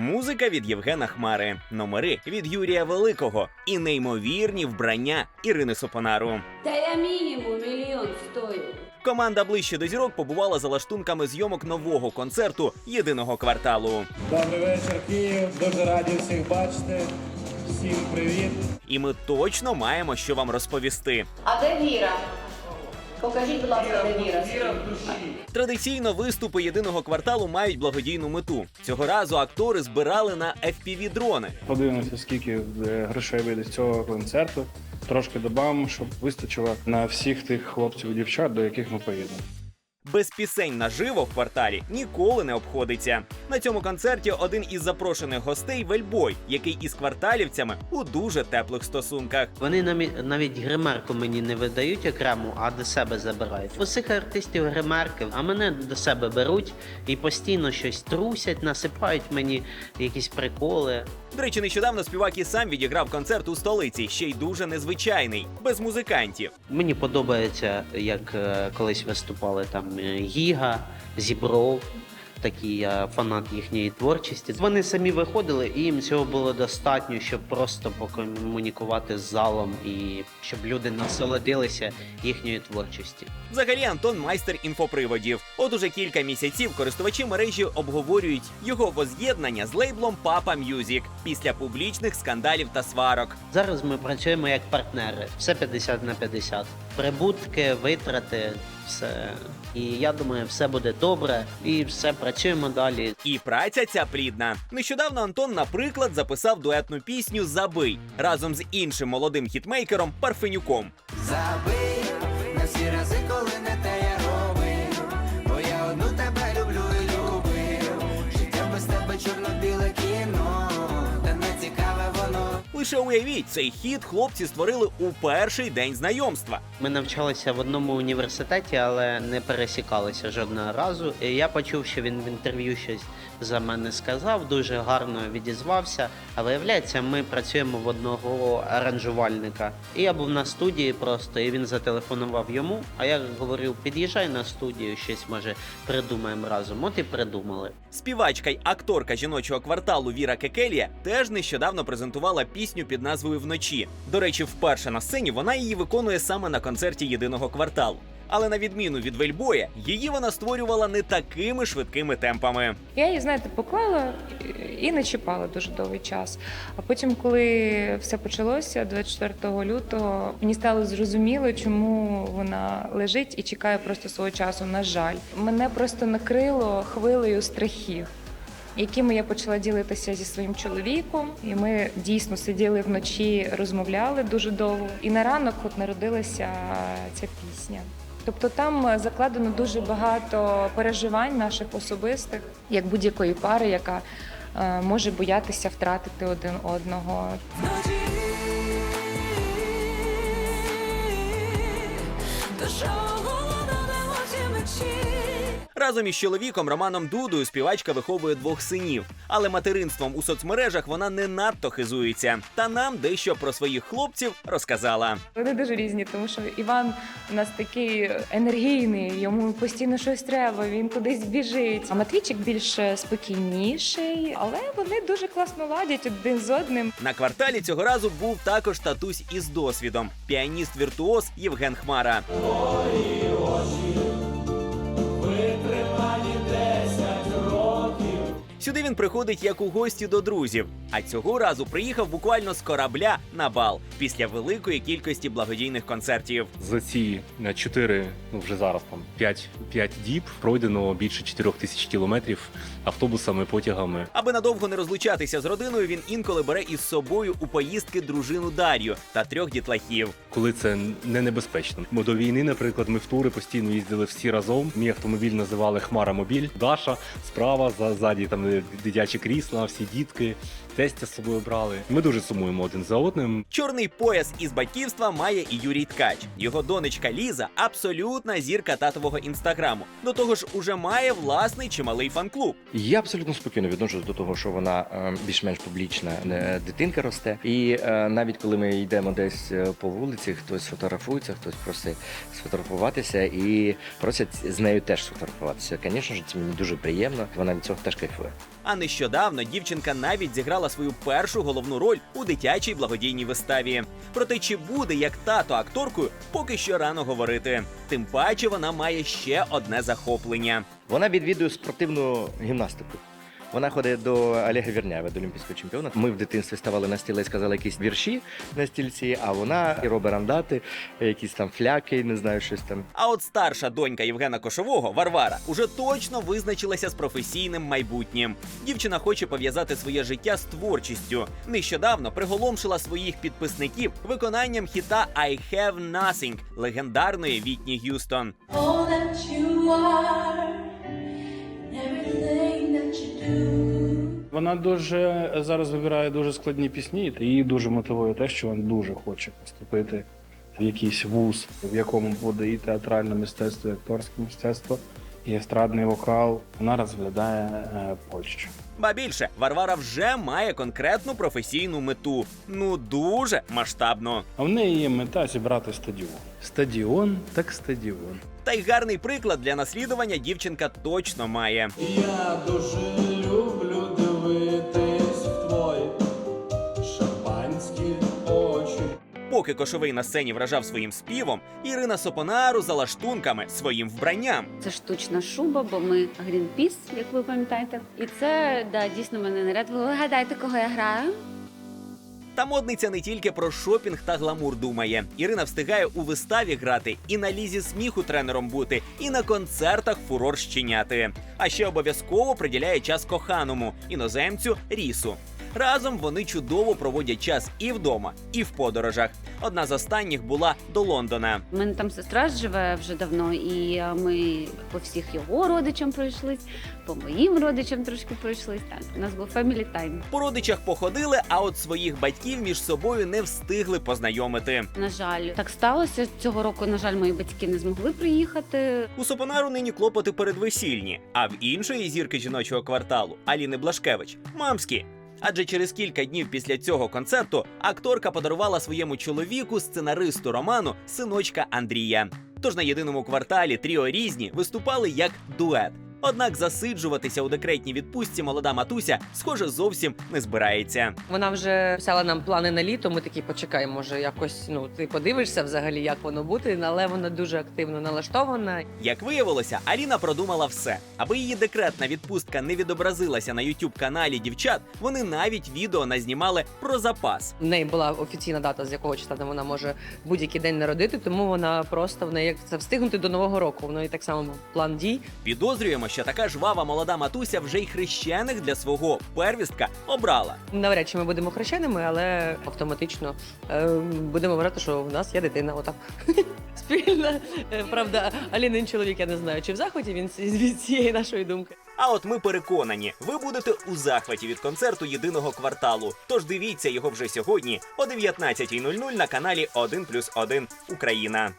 Музика від Євгена Хмари, номери від Юрія Великого і неймовірні вбрання Ірини Сопонару. Та я мінімум мільйон стою. Команда ближче до зірок побувала за лаштунками зйомок нового концерту єдиного кварталу. Добрий вечір, Київ. Дуже раді всіх бачити. Всім привіт. І ми точно маємо що вам розповісти. А де Віра? Покажіть, будь ласка, де Віра. Традиційно виступи єдиного кварталу мають благодійну мету. Цього разу актори збирали на fpv дрони. Подивимося, скільки е, грошей вийде з цього концерту. Трошки додамо, щоб вистачило на всіх тих хлопців і дівчат, до яких ми поїдемо. Без пісень наживо в кварталі ніколи не обходиться. На цьому концерті один із запрошених гостей Вельбой, який із кварталівцями у дуже теплих стосунках. Вони навіть гримерку мені не видають окремо, а до себе забирають. У всіх артистів гримерки, а мене до себе беруть і постійно щось трусять, насипають мені якісь приколи. До речі, нещодавно співак і сам відіграв концерт у столиці, ще й дуже незвичайний, без музикантів. Мені подобається, як е, колись виступали там Гіга, Зібров. Такий я фанат їхньої творчості. Вони самі виходили, і їм цього було достатньо, щоб просто покомунікувати з залом і щоб люди насолодилися їхньою творчістю. Взагалі, Антон майстер інфоприводів. От уже кілька місяців користувачі мережі обговорюють його воз'єднання з лейблом Papa Music після публічних скандалів та сварок. Зараз ми працюємо як партнери, все 50 на 50. Прибутки, витрати, все. І я думаю, все буде добре, і все працюємо далі. І праця ця плідна. Нещодавно Антон, наприклад, записав дуетну пісню Забий разом з іншим молодим хітмейкером Парфенюком. Забий на всі рази, коли не те я робив, бо я одну тебе люблю і любив. Життя без тебе чорно-біле Лише уявіть, цей хід хлопці створили у перший день знайомства. Ми навчалися в одному університеті, але не пересікалися жодного разу. І я почув, що він в інтерв'ю щось за мене сказав, дуже гарно відізвався. А виявляється, ми працюємо в одного аранжувальника. І я був на студії просто, і він зателефонував йому. А я говорив: під'їжджай на студію, щось може придумаємо разом. От і придумали. Співачка й акторка жіночого кварталу Віра Кекелія теж нещодавно презентувала пісню під назвою Вночі. До речі, вперше на сцені вона її виконує саме на концерті єдиного кварталу. Але на відміну від Вельбоя, її вона створювала не такими швидкими темпами. Я її, знаєте, поклала і не чіпала дуже довгий час. А потім, коли все почалося, 24 лютого, мені стало зрозуміло, чому вона лежить і чекає просто свого часу. На жаль, мене просто накрило хвилею страхів. Якими я почала ділитися зі своїм чоловіком, і ми дійсно сиділи вночі, розмовляли дуже довго. І на ранок от народилася ця пісня. Тобто там закладено дуже багато переживань наших особистих, як будь-якої пари, яка е, може боятися втратити один одного. Разом із чоловіком Романом Дудою співачка виховує двох синів, але материнством у соцмережах вона не надто хизується. Та нам дещо про своїх хлопців розказала. Вони дуже різні, тому що Іван у нас такий енергійний, йому постійно щось треба, він кудись біжить. А Матвійчик більш спокійніший, але вони дуже класно ладять один з одним. На кварталі цього разу був також татусь із досвідом піаніст віртуоз Євген Хмара. Сюди він приходить як у гості до друзів, а цього разу приїхав буквально з корабля на бал після великої кількості благодійних концертів. За ці е, чотири, ну вже зараз там 5, 5 діб пройдено більше 4 тисяч кілометрів автобусами, потягами. Аби надовго не розлучатися з родиною, він інколи бере із собою у поїздки дружину Дар'ю та трьох дітлахів. Коли це не небезпечно. Бо до війни, наприклад, ми в тури постійно їздили всі разом. Мій автомобіль називали Хмара Мобіль. Даша справа, за- ззаді там е, дитячі крісла, всі дітки, тестя з собою брали. Ми дуже сумуємо один за одним. Чорний пояс із батьківства має і Юрій Ткач. Його донечка Ліза абсолютна зірка татового інстаграму. До того ж, уже має власний чималий фан-клуб. Я абсолютно спокійно відношусь до того, що вона е, більш-менш публічна е, дитинка росте. І е, навіть коли ми йдемо десь е, по вулиці, хтось фотографується, хтось просить сфотографуватися і просять з нею теж сфотографуватися. Звісно ж, це мені дуже приємно. Вона від цього теж кайфує. А нещодавно дівчинка навіть зіграла свою першу головну роль у дитячій благодійній виставі. Проте чи буде як тато акторкою, поки що рано говорити. Тим паче вона має ще одне захоплення. Вона відвідує спортивну гімнастику. Вона ходить до Олега Вірнява, до олімпійського чемпіона. Ми в дитинстві ставали на стілець, казали якісь вірші на стільці, а вона і робить рандати, якісь там фляки, не знаю, щось там. А от старша донька Євгена Кошового, Варвара, уже точно визначилася з професійним майбутнім. Дівчина хоче пов'язати своє життя з творчістю. Нещодавно приголомшила своїх підписників виконанням хіта I Have Nothing легендарної Вітні Г'юстон. all that you are, Вона дуже зараз вибирає дуже складні пісні, і її дуже мотивує те, що вона дуже хоче поступити в якийсь вуз, в якому буде і театральне мистецтво, і акторське мистецтво, і естрадний вокал. Вона розглядає е, Польщу. Ба більше, Варвара вже має конкретну професійну мету. Ну дуже масштабно. А в неї є мета зібрати стадіон. Стадіон так стадіон. Та й гарний приклад для наслідування дівчинка точно має. Я дуже люблю Поки кошовий на сцені вражав своїм співом, Ірина Сопонару за лаштунками своїм вбранням. Це штучна шуба, бо ми Greenpeace, як ви пам'ятаєте. І це да, дійсно мене наряд. Ви гадаєте, кого я граю? Та модниця не тільки про шопінг та гламур думає. Ірина встигає у виставі грати, і на лізі сміху тренером бути, і на концертах фурор щиняти. А ще обов'язково приділяє час коханому іноземцю Рісу. Разом вони чудово проводять час і вдома, і в подорожах. Одна з останніх була до Лондона. У мене там сестра живе вже давно, і ми по всіх його родичам пройшлись, по моїм родичам трошки пройшлись. Так, у нас був family time. По родичах походили, а от своїх батьків між собою не встигли познайомити. На жаль, так сталося цього року. На жаль, мої батьки не змогли приїхати. У Сопонару нині клопоти передвесільні, а в іншої зірки жіночого кварталу Аліни Блашкевич мамські. Адже через кілька днів після цього концерту акторка подарувала своєму чоловіку, сценаристу роману, синочка Андрія. Тож на єдиному кварталі тріо різні виступали як дует. Однак засиджуватися у декретній відпустці молода матуся, схоже, зовсім не збирається. Вона вже писала нам плани на літо. Ми такі почекай, може якось ну ти подивишся взагалі, як воно буде, але вона дуже активно налаштована. Як виявилося, Аліна продумала все. Аби її декретна відпустка не відобразилася на youtube каналі дівчат, вони навіть відео назнімали про запас. В неї була офіційна дата, з якого числа вона може будь-який день народити, тому вона просто в неї як це встигнути до нового року. В неї так само план дій. Підозрюємо, що така жвава молода матуся вже й хрещених для свого первістка обрала. Навряд чи ми будемо хрещеними, але автоматично е, будемо вважати, що в нас є дитина. Отак спільна. Е, Правда, Алінин чоловік, я не знаю, чи в захваті він від цієї нашої думки. А от ми переконані, ви будете у захваті від концерту єдиного кварталу. Тож дивіться його вже сьогодні о 19.00 на каналі 1+,1 Україна.